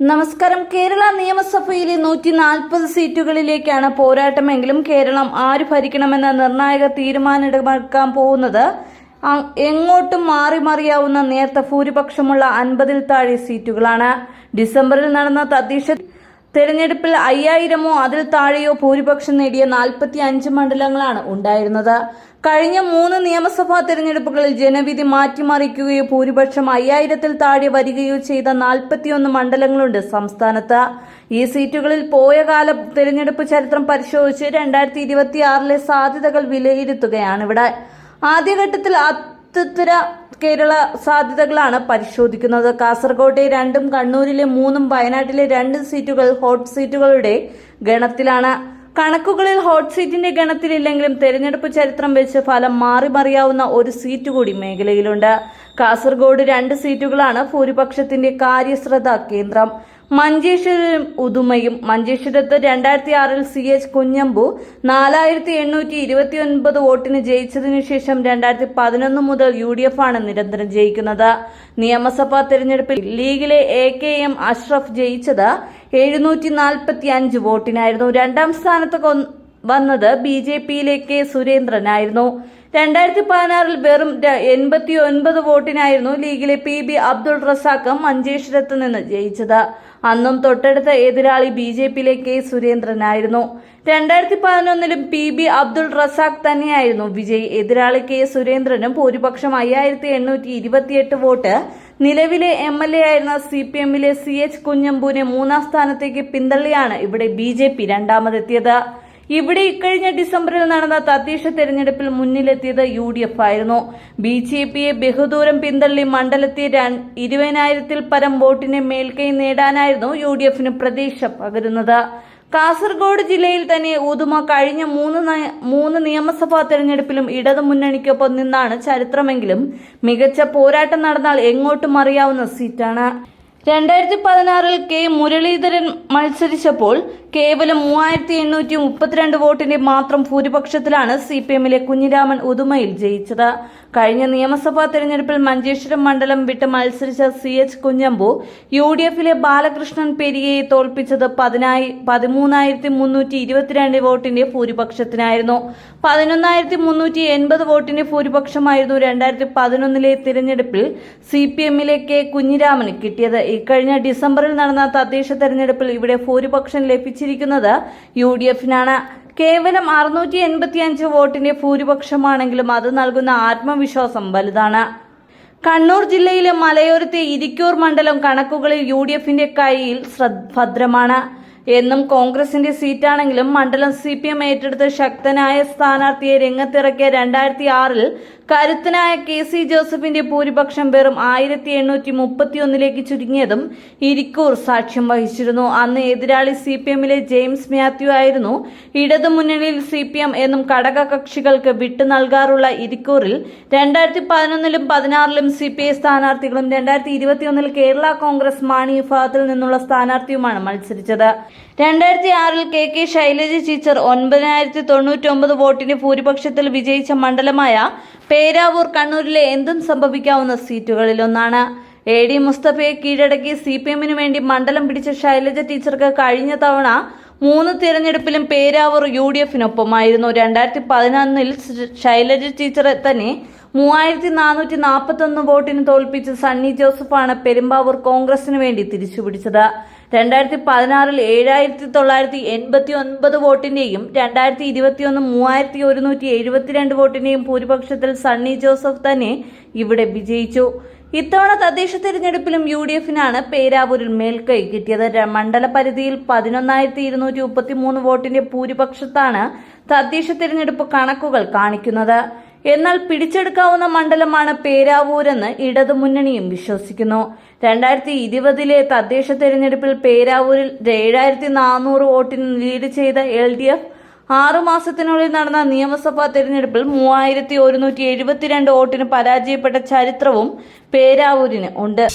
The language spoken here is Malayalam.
നമസ്കാരം. കേരള നിയമസഭയിലെ നൂറ്റി നാൽപ്പത് സീറ്റുകളിലേക്കാണ് പോരാട്ടമെങ്കിലും കേരളം ആര് ഭരിക്കണമെന്ന നിർണായക തീരുമാനമെടുക്കാൻ പോകുന്നത്? എങ്ങോട്ടും മാറി മറിയാവുന്ന നേർത്ത ഭൂരിപക്ഷമുള്ള അൻപതിൽ താഴെ സീറ്റുകളാണ്. ഡിസംബറിൽ നടന്ന തദ്ദേശ തെരഞ്ഞെടുപ്പിൽ അയ്യായിരമോ അതിൽ താഴെയോ ഭൂരിപക്ഷം നേടിയ നാൽപ്പത്തി അഞ്ച് മണ്ഡലങ്ങളാണ് ഉണ്ടായിരുന്നത്. കഴിഞ്ഞ മൂന്ന് നിയമസഭാ തെരഞ്ഞെടുപ്പുകളിൽ ജനവിധി മാറ്റിമറിക്കുകയോ ഭൂരിപക്ഷം അയ്യായിരത്തിൽ താഴെ വരികയോ ചെയ്ത നാൽപ്പത്തിയൊന്ന് മണ്ഡലങ്ങളുണ്ട് സംസ്ഥാനത്ത്. ഈ സീറ്റുകളിൽ പോയ കാല തെരഞ്ഞെടുപ്പ് ചരിത്രം പരിശോധിച്ച് രണ്ടായിരത്തി ഇരുപത്തിയാറിലെ സാധ്യതകൾ വിലയിരുത്തുകയാണ് ഇവിടെ. ആദ്യഘട്ടത്തിൽ അത്തര കേരള സാധ്യതകളാണ് പരിശോധിക്കുന്നത്. കാസർഗോട്ടെ രണ്ടും കണ്ണൂരിലെ മൂന്നും വയനാട്ടിലെ രണ്ട് സീറ്റുകൾ ഹോട്ട് സീറ്റുകളുടെ ഗണത്തിലാണ്. കണക്കുകളിൽ ഹോട്ട് സീറ്റിന്റെ ഗണത്തിലില്ലെങ്കിലും തെരഞ്ഞെടുപ്പ് ചരിത്രം വെച്ച് ഫലം മാറി മറിയാവുന്ന ഒരു സീറ്റ് കൂടി മേഖലയിലുണ്ട്. കാസർഗോഡ് രണ്ട് സീറ്റുകളാണ് ഭൂരിപക്ഷത്തിന്റെ കാര്യശ്രദ്ധ കേന്ദ്രം. മഞ്ചേശ്വരം ഉദുമയും മഞ്ചേശ്വരത്ത് രണ്ടായിരത്തി ആറിൽ സി എച്ച് കുഞ്ഞമ്പു നാലായിരത്തി എണ്ണൂറ്റി ഇരുപത്തി ഒൻപത് വോട്ടിന് ജയിച്ചതിനു ശേഷം രണ്ടായിരത്തി പതിനൊന്ന് മുതൽ യു ഡി എഫ് ആണ് നിരന്തരം ജയിക്കുന്നത്. നിയമസഭാ തെരഞ്ഞെടുപ്പിൽ ലീഗിലെ എ കെ എം അഷ്റഫ് ജയിച്ചത് എഴുന്നൂറ്റി നാൽപ്പത്തി അഞ്ച് വോട്ടിനായിരുന്നു. രണ്ടാം സ്ഥാനത്ത് വന്നത് ബി ജെ പിയിലെ കെ സുരേന്ദ്രനായിരുന്നു. രണ്ടായിരത്തി പതിനാറിൽ വെറും എൺപത്തി ഒൻപത് വോട്ടിനായിരുന്നു ലീഗിലെ പി ബി അബ്ദുൾ റസാഖ് മഞ്ചേശ്വരത്ത് നിന്ന് ജയിച്ചത്. അന്നും തൊട്ടടുത്ത എതിരാളി ബി ജെ പിയിലെ കെ സുരേന്ദ്രനായിരുന്നു. രണ്ടായിരത്തി പതിനൊന്നിലും പി ബി അബ്ദുൾ റസാഖ് തന്നെയായിരുന്നു വിജയ്. എതിരാളി കെ സുരേന്ദ്രനും ഭൂരിപക്ഷം അയ്യായിരത്തി എണ്ണൂറ്റി ഇരുപത്തിയെട്ട് വോട്ട്. നിലവിലെ എം എൽ എ ആയിരുന്ന സി പി എമ്മിലെ സി എച്ച് കുഞ്ഞമ്പൂനെ മൂന്നാം സ്ഥാനത്തേക്ക് പിന്തള്ളിയാണ് ഇവിടെ ബി ജെ പി രണ്ടാമതെത്തിയത്. ഇവിടെ ഇക്കഴിഞ്ഞ ഡിസംബറിൽ നടന്ന തദ്ദേശ തെരഞ്ഞെടുപ്പിൽ മുന്നിലെത്തിയത് യു ഡി എഫ് ആയിരുന്നു. ബി ജെ പിയെ ബഹുദൂരം പിന്തള്ളി മണ്ഡലത്തിൽ ഇരുപതിനായിരത്തിൽ പരം വോട്ടിന് മേൽക്കൈ നേടാനായിരുന്നു യു ഡി എഫിന് പ്രതീക്ഷ പകരുന്നത്. കാസർഗോഡ് ജില്ലയിൽ തന്നെ ഉദുമ കഴിഞ്ഞ മൂന്ന് മൂന്ന് നിയമസഭാ തെരഞ്ഞെടുപ്പിലും ഇടതു മുന്നണിക്കൊപ്പം നിന്നാണ് ചരിത്രമെങ്കിലും മികച്ച പോരാട്ടം നടന്നാൽ എങ്ങോട്ടും അറിയാവുന്ന സീറ്റാണ്. രണ്ടായിരത്തി പതിനാറിൽ കെ മുരളീധരൻ മത്സരിച്ചപ്പോൾ കേവലം മൂവായിരത്തി എണ്ണൂറ്റി മുപ്പത്തിരണ്ട് വോട്ടിന്റെ മാത്രം ഭൂരിപക്ഷത്തിലാണ് സി പി എമ്മിലെ കുഞ്ഞിരാമൻ ഉദുമയിൽ ജയിച്ചത്. കഴിഞ്ഞ നിയമസഭാ തെരഞ്ഞെടുപ്പിൽ മഞ്ചേശ്വരം മണ്ഡലം വിട്ട് മത്സരിച്ച C H Kunhambu U D എഫിലെ ബാലകൃഷ്ണൻ പെരിയയെ തോൽപ്പിച്ചത് പതിനായി പതിമൂന്നായിരത്തി മുന്നൂറ്റി ഇരുപത്തിരണ്ട് വോട്ടിന്റെ ഭൂരിപക്ഷത്തിനായിരുന്നു. പതിനൊന്നായിരത്തി മുന്നൂറ്റി എൺപത് വോട്ടിന്റെ ഭൂരിപക്ഷമായിരുന്നു രണ്ടായിരത്തി പതിനൊന്നിലെ തിരഞ്ഞെടുപ്പിൽ സി പി എമ്മിലെ കെ കുഞ്ഞിരാമന് കിട്ടിയത്. ഇക്കഴിഞ്ഞ ഡിസംബറിൽ നടന്ന തദ്ദേശ തെരഞ്ഞെടുപ്പിൽ ഇവിടെ ഭൂരിപക്ഷം ലഭിച്ചിരിക്കുന്നത് യു ഡി എഫിനാണ് കേവലം അറുന്നൂറ്റി എൺപത്തിയഞ്ച് വോട്ടിന്റെ ഭൂരിപക്ഷമാണെങ്കിലും അത് നൽകുന്ന ആത്മവിശ്വാസം വലുതാണ്. കണ്ണൂർ ജില്ലയിലെ മലയോരത്തെ ഇരിക്കൂർ മണ്ഡലം കണക്കുകളിൽ യു ഡി എഫിന്റെ കൈയിൽ ഭദ്രമാണ്. എന്നും കോൺഗ്രസിന്റെ സീറ്റാണെങ്കിലും മണ്ഡലം സി പി എം ഏറ്റെടുത്ത് ശക്തനായ സ്ഥാനാർത്ഥിയെ രംഗത്തിറക്കിയ രണ്ടായിരത്തി ആറിൽ കരുത്തനായ കെ സി ജോസഫിന്റെ ഭൂരിപക്ഷം വെറും ആയിരത്തി എണ്ണൂറ്റി മുപ്പത്തിയൊന്നിലേക്ക് ചുരുങ്ങിയതും ഇരിക്കൂർ സാക്ഷ്യം വഹിച്ചിരുന്നു. അന്ന് എതിരാളി സി പി എമ്മിലെ ജെയിംസ് മാത്യു ആയിരുന്നു. ഇടതുമുന്നണിയിൽ സി പി എം എന്നും ഘടകകക്ഷികൾക്ക് വിട്ടു നൽകാറുള്ള ഇരിക്കൂറിൽ രണ്ടായിരത്തി പതിനൊന്നിലും പതിനാറിലും സി പി ഐ സ്ഥാനാർത്ഥികളും രണ്ടായിരത്തി ഇരുപത്തിയൊന്നിൽ കേരള കോൺഗ്രസ് മാണി വിഭാഗത്തിൽ നിന്നുള്ള സ്ഥാനാർത്ഥിയുമാണ് മത്സരിച്ചത്. രണ്ടായിരത്തി ആറിൽ കെ കെ ശൈലജ ടീച്ചർ ഒൻപതിനായിരത്തി തൊണ്ണൂറ്റി ഒമ്പത് വോട്ടിന് ഭൂരിപക്ഷത്തിൽ വിജയിച്ച മണ്ഡലമായ പേരാവൂർ കണ്ണൂരിലെ എന്തും സംഭവിക്കാവുന്ന സീറ്റുകളിലൊന്നാണ് എ ഡി മുസ്തഫയെ കീഴടക്കി സി പി എമ്മിന് വേണ്ടി മണ്ഡലം പിടിച്ച ശൈലജ ടീച്ചർക്ക് കഴിഞ്ഞ തവണ മൂന്ന് തിരഞ്ഞെടുപ്പിലും പേരാവൂർ യു ഡി എഫിനൊപ്പമായിരുന്നു. രണ്ടായിരത്തി പതിനൊന്നിൽ ശൈലജ ടീച്ചറെ തന്നെ മൂവായിരത്തി നാനൂറ്റി നാൽപ്പത്തി ഒന്ന് വോട്ടിന് തോൽപ്പിച്ച് സണ്ണി ജോസഫാണ് പെരുമ്പാവൂർ കോൺഗ്രസിന് വേണ്ടി തിരിച്ചുപിടിച്ചത്. രണ്ടായിരത്തി പതിനാറിൽ ഏഴായിരത്തി തൊള്ളായിരത്തി എൺപത്തി ഒൻപത് വോട്ടിന്റെയും രണ്ടായിരത്തി ഇരുപത്തിയൊന്ന് മൂവായിരത്തി ഒരുന്നൂറ്റി എഴുപത്തിരണ്ട് വോട്ടിന്റെയും ഭൂരിപക്ഷത്തിൽ സണ്ണി ജോസഫ് തന്നെ ഇവിടെ വിജയിച്ചു. ഇത്തവണ തദ്ദേശ തെരഞ്ഞെടുപ്പിലും യു ഡി എഫിനാണ് പേരാവൂരിൽ മേൽക്കൈ കിട്ടിയത്. മണ്ഡലപരിധിയിൽ മണ്ഡല പരിധിയിൽ പതിനൊന്നായിരത്തി ഇരുന്നൂറ്റി മുപ്പത്തിമൂന്ന് വോട്ടിന്റെ ഭൂരിപക്ഷത്താണ് തദ്ദേശ തെരഞ്ഞെടുപ്പ് കണക്കുകൾ കാണിക്കുന്നത്. എന്നാൽ പിടിച്ചെടുക്കാവുന്ന മണ്ഡലമാണ് പേരാവൂരെന്ന് ഇടതുമുന്നണിയും വിശ്വസിക്കുന്നു. രണ്ടായിരത്തി ഇരുപതിലെ തദ്ദേശ തെരഞ്ഞെടുപ്പിൽ പേരാവൂരിൽ ഏഴായിരത്തി നാനൂറ് വോട്ടിന് ലീഡ് ചെയ്ത എൽ ഡി എഫ് ആറു മാസത്തിനുള്ളിൽ നടന്ന നിയമസഭാ തെരഞ്ഞെടുപ്പിൽ മൂവായിരത്തി ഒരുന്നൂറ്റി എഴുപത്തിരണ്ട് വോട്ടിന് പരാജയപ്പെട്ട ചരിത്രവും പേരാവൂരിന് ഉണ്ട്.